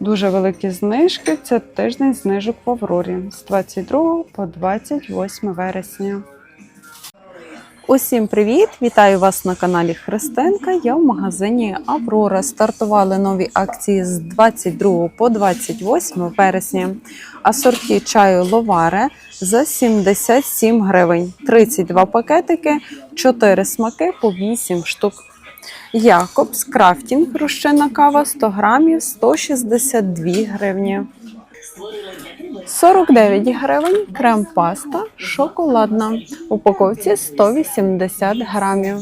Дуже великі знижки. Це тиждень знижок в Аврорі з 22 по 28 вересня. Усім привіт! Вітаю вас на каналі Христинка. Я в магазині Аврора. Стартували нові акції з 22 по 28 вересня. Асорті чаю Ловаре за 77 гривень. 32 пакетики, 4 смаки по 8 штук. Якобс Крафтінг розчинна кава 100 грамів 162 гривні. 49 гривень крем-паста шоколадна. Упаковці 180 грамів.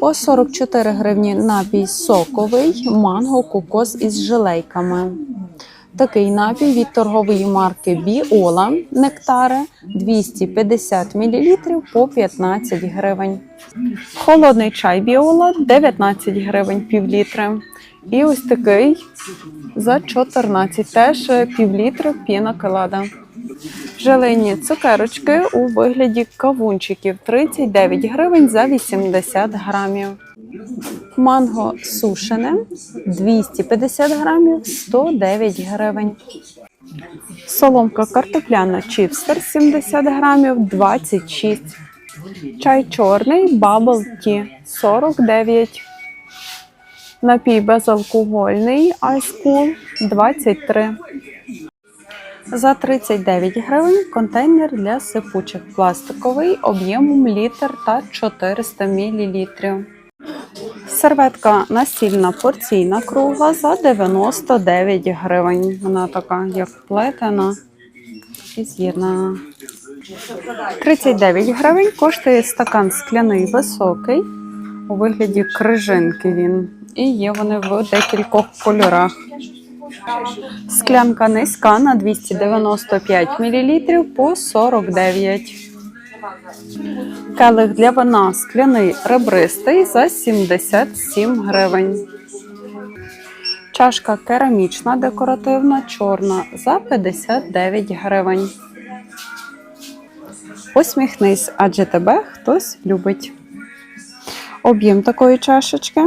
По 44 гривні напій соковий манго кокос із желейками. Такий напій від торгової марки Біола Нектари 250 мл по 15 гривень. Холодний чай Біола 19 гривень пів літри. І ось такий за 14 теж пів літри піна колада. Желейні цукерочки у вигляді кавунчиків 39 гривень за 80 грамів. Манго сушене 250 грамів 109 гривень. Соломка картопляна чіпстер 70 грамів 26. Чай чорний Bubble Tea 49. Напій безалкогольний Cool 23. За 39 гривень контейнер для сипучих пластиковий об'ємом літр та 400 мл. Серветка настільна порційна кругла за 99 гривень. Вона така, як плетена і з'єднана. 39 гривень коштує стакан скляний високий. У вигляді крижинки він. І є вони в декількох кольорах. Склянка низька на 295 мл по 49. Келих для вина скляний ребристий за 77 гривень. Чашка керамічна декоративна чорна за 59 гривень. Посміхнись, адже тебе хтось любить. Об'єм такої чашечки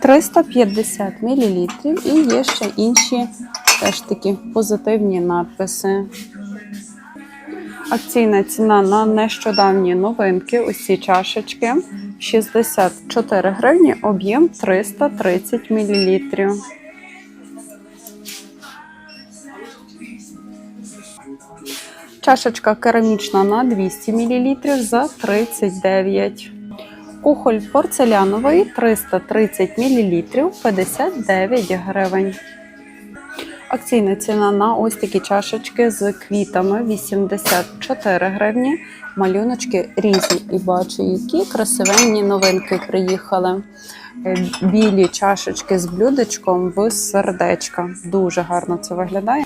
350 мл. І є ще інші теж такі позитивні надписи. Акційна ціна на нещодавні новинки. Ці чашечки 64 гривні, об'єм 330 мл. Чашечка керамічна на 200 мл за 39. Кухоль порцеляновий 330 мл 59 гривень. Акційна ціна на ось такі чашечки з квітами 84 гривні. Малюночки різні. І бачу, які красивенні новинки приїхали. Е, Білі чашечки з блюдечком в сердечка. Дуже гарно це виглядає.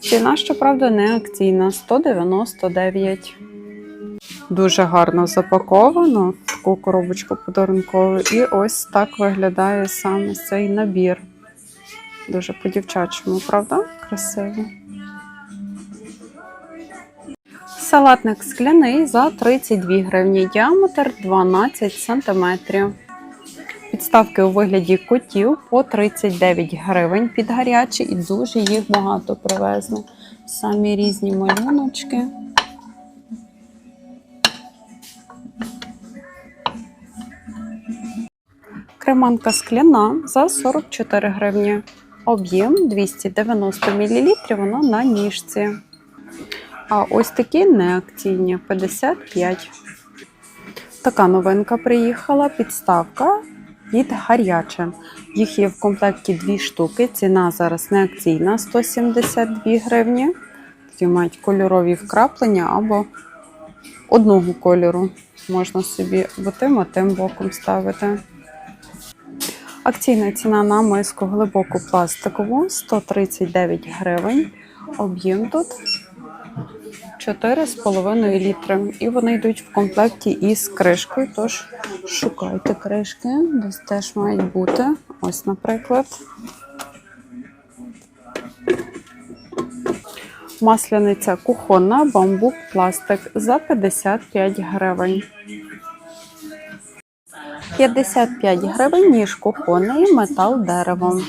Ціна, щоправда, не акційна 199. Дуже гарно запаковано таку коробочку подарункову. І ось так виглядає саме цей набір. Дуже по-дівчачому, правда? Красиво. Салатник скляний за 32 гривні, діаметр 12 см. Підставки у вигляді котів по 39 гривень під гарячі і дуже їх багато привезли. Самі різні малюночки. Креманка скляна за 44 гривні. Об'єм 290 мл, вона на ніжці. А ось такі неакційні 55. Така новинка приїхала. Підставка від гаряче. Їх є в комплекті дві штуки. Ціна зараз не акційна 172 гривні. Такі мають кольорові вкраплення або одного кольору. Можна собі тим, а тим боком ставити. Акційна ціна на миску глибоку пластикову 139 гривень. Об'єм тут 4,5 літри. І вони йдуть в комплекті із кришкою. Тож шукайте кришки, десь теж мають бути. Ось, наприклад. Масляниця кухонна, бамбук, пластик за 55 гривень. 55 гривень ніж кухонний метал деревом.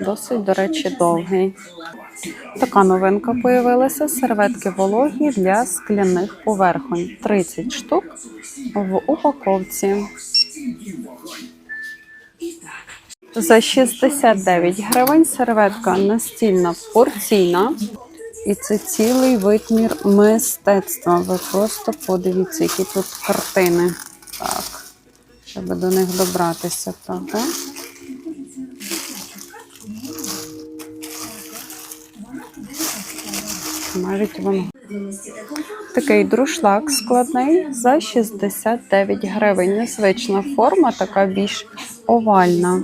досить, до речі, довгий. Така новинка появилася: серветки вологі для скляних поверхонь. 30 штук в упаковці. За 69 гривень серветка настільна порційна. І це цілий витмір мистецтва. Ви просто подивіться, які тут картини. Так, щоб до них добратися, правда? Майже воно. Такий друшлак складний за 69 гривень. Незвична форма, така більш овальна.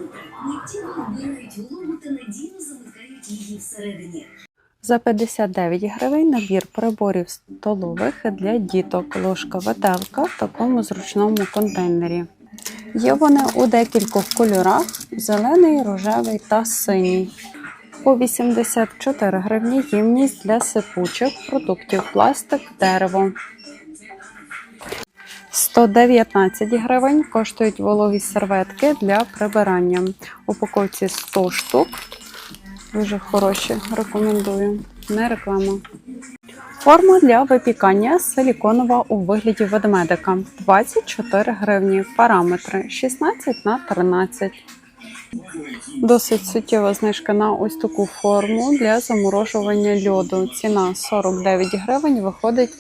За 59 гривень набір приборів столових для діток. Ложка виделка в такому зручному контейнері. Є вони у декількох кольорах: зелений, рожевий та синій. По 84 гривні ємність для сипучих продуктів пластик, дерево. 119 гривень коштують вологі серветки для прибирання. Упаковці 100 штук. Дуже хороші, рекомендую. Не реклама. Форма для випікання силіконова у вигляді ведмедика 24 гривні. Параметри 16 на 13. Досить суттєва знижка на ось таку форму для заморожування льоду. Ціна 49 гривень, виходить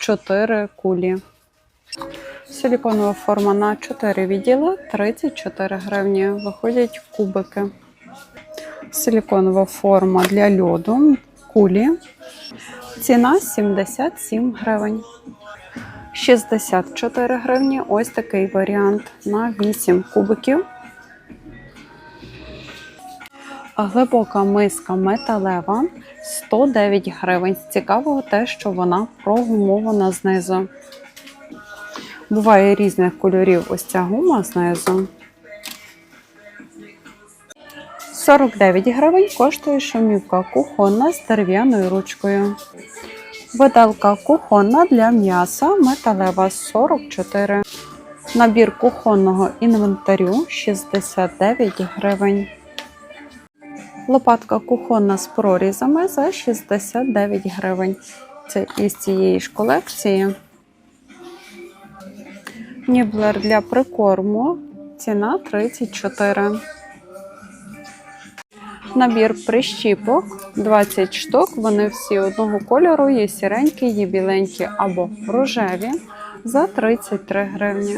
4 кулі. Силіконова форма на 4 відділи 34 гривні. Виходять кубики. Силіконова форма для льоду, кулі. Ціна 77 гривень. 64 гривні. Ось такий варіант на 8 кубиків. Глибока миска металева 109 гривень. Цікавого те, що вона прогумована знизу. Буває різних кольорів ось ця гума знизу. 49 гривень коштує шумівка кухонна з дерев'яною ручкою. Виделка кухонна для м'яса металева 44. Набір кухонного інвентарю 69 гривень. Лопатка кухонна з прорізами за 69 гривень. Це із цієї ж колекції. Ніблер для прикорму. Ціна 34. Набір прищіпок 20 штук. Вони всі одного кольору, є сіренькі, є біленькі або рожеві за 33 гривні.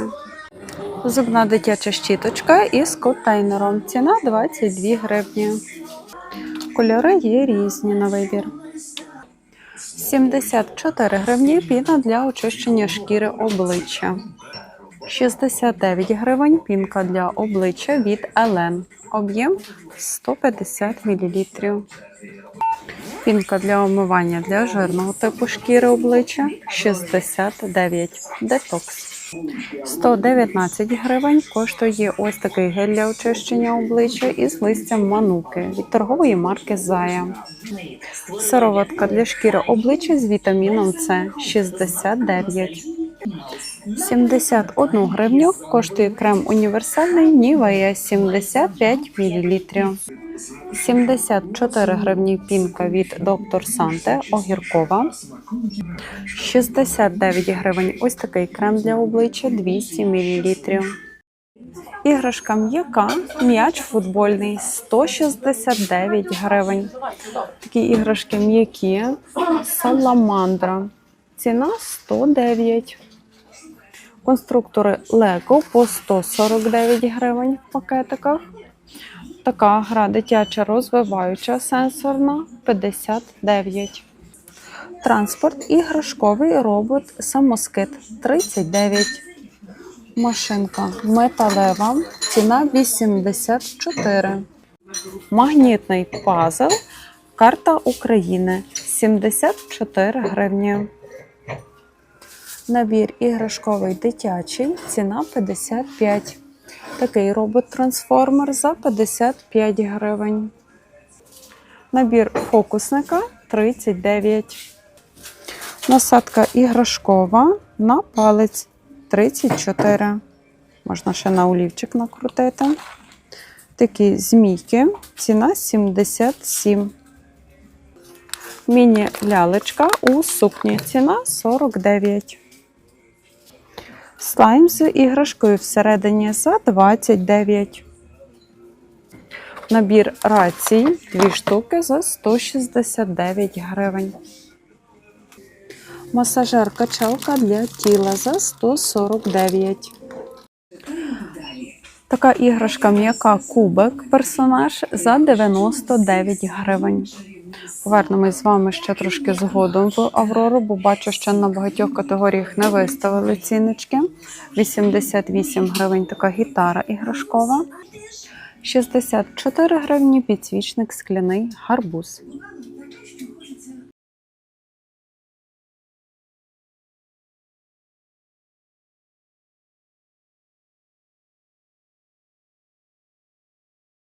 Зубна дитяча щіточка із контейнером. Ціна 22 гривні. Кольори є різні на вибір. 74 гривні піна для очищення шкіри обличчя. 69 гривень пінка для обличчя від Елен. Об'єм 150 мл. Пінка для омивання для жирного типу шкіри обличчя 69 детокс. 119 гривень коштує ось такий гель для очищення обличчя із листям мануки від торгової марки Зая. Сироватка для шкіри обличчя з вітаміном С 69. 71 гривню коштує крем універсальний Нівея 75 мл. 74 гривні пінка від Доктор Санте огіркова. 69 гривень ось такий крем для обличчя 200 мл. Іграшка м'яка, м'яч футбольний 169 гривень. Такі іграшки м'які, саламандра. Ціна 109. Конструктори Lego по 149 гривень в пакетиках. Така гра дитяча розвиваюча сенсорна 59. Транспорт іграшковий робот самоскид 39. Машинка металева. Ціна 84. Магнітний пазл. Карта України 74 гривні. Набір іграшковий дитячий. Ціна 55. Такий робот-трансформер за 55 гривень. Набір фокусника 39. Насадка іграшкова на палець 34. Можна ще на олівчик накрутити. Такі змійки, ціна 77. Міні-лялечка у сукні, ціна 49. Слайм з іграшкою всередині за 29. Набір рацій, дві штуки за 169 гривень. Масажер качалка для тіла за 149. Така іграшка м'яка кубик персонаж за 99 гривень. Повернемось з вами ще трошки згодом в Аврору, бо бачу, що на багатьох категоріях не виставили ціночки. 88 гривень така гітара іграшкова. 64 гривні підсвічник скляний гарбуз.